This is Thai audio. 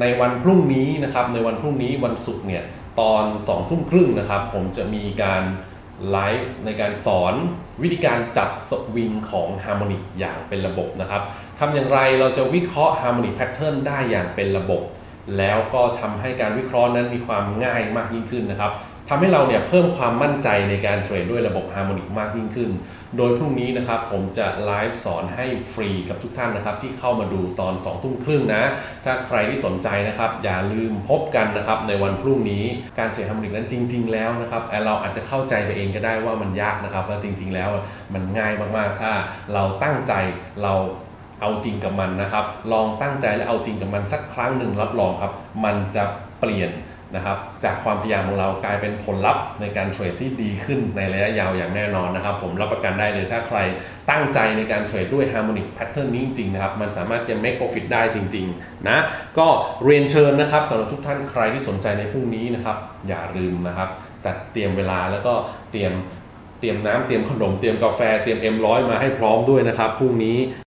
ในวันพรุ่งนี้นะครับในวันพรุ่งนี้วันศุกร์เนี่ยตอน2ทุ่มครึ่งนะครับ ผมจะมีการไลฟ์ในการสอนวิธีการจับสวิงของฮาร์โมนิกอย่างเป็นระบบนะครับทำอย่างไรเราจะวิเคราะห์ฮาร์โมนิกแพทเทิร์นได้อย่างเป็นระบบ แล้วก็ทำให้การวิเคราะห์นั้นมีความง่ายมากยิ่งขึ้นนะครับ ทำให้เราเนี่ยเพิ่มความมั่นใจในการเทรดด้วยระบบฮาร์โมนิกมากยิ่งขึ้น โดยพรุ่งนี้นะครับผมจะไลฟ์สอนให้ฟรีกับทุกท่านนะครับที่เข้ามาดูตอน2ทุ่มครึ่งนะ ถ้าใครที่สนใจนะครับ อย่าลืมพบกันนะครับในวันพรุ่งนี้การเทรดฮาร์โมนิกนั้นจริง ๆ แล้วนะครับเราอาจจะเข้าใจไปเองก็ได้ว่ามันยากนะครับว่าจริง ๆ แล้วมันง่ายมากๆ ถ้าเราตั้งใจเราเอาจริงกับมันนะครับ ลองตั้งใจและเอาจริงกับมันสักครั้งหนึ่งรับรองครับ มันจะเปลี่ยน นะครับจากความพยายามของเรากลายเป็นผลลัพธ์ในการเทรดที่ดีขึ้นในระยะยาวอย่างแน่นอนนะครับ ผมรับประกันได้เลยถ้าใครตั้งใจในการเทรดด้วย Harmonic Pattern นี้จริงๆนะครับ มันสามารถจะ make profit ได้จริงๆนะก็เรียนเชิญนะครับสำหรับทุกท่านใครที่สนใจในพรุ่งนี้นะครับ อย่าลืมนะครับจัดเตรียมเวลาแล้วก็เตรียมเตรียมน้ำเตรียมขนมเตรียมกาแฟเตรียม M100 มาให้พร้อมด้วยนะครับพรุ่งนี้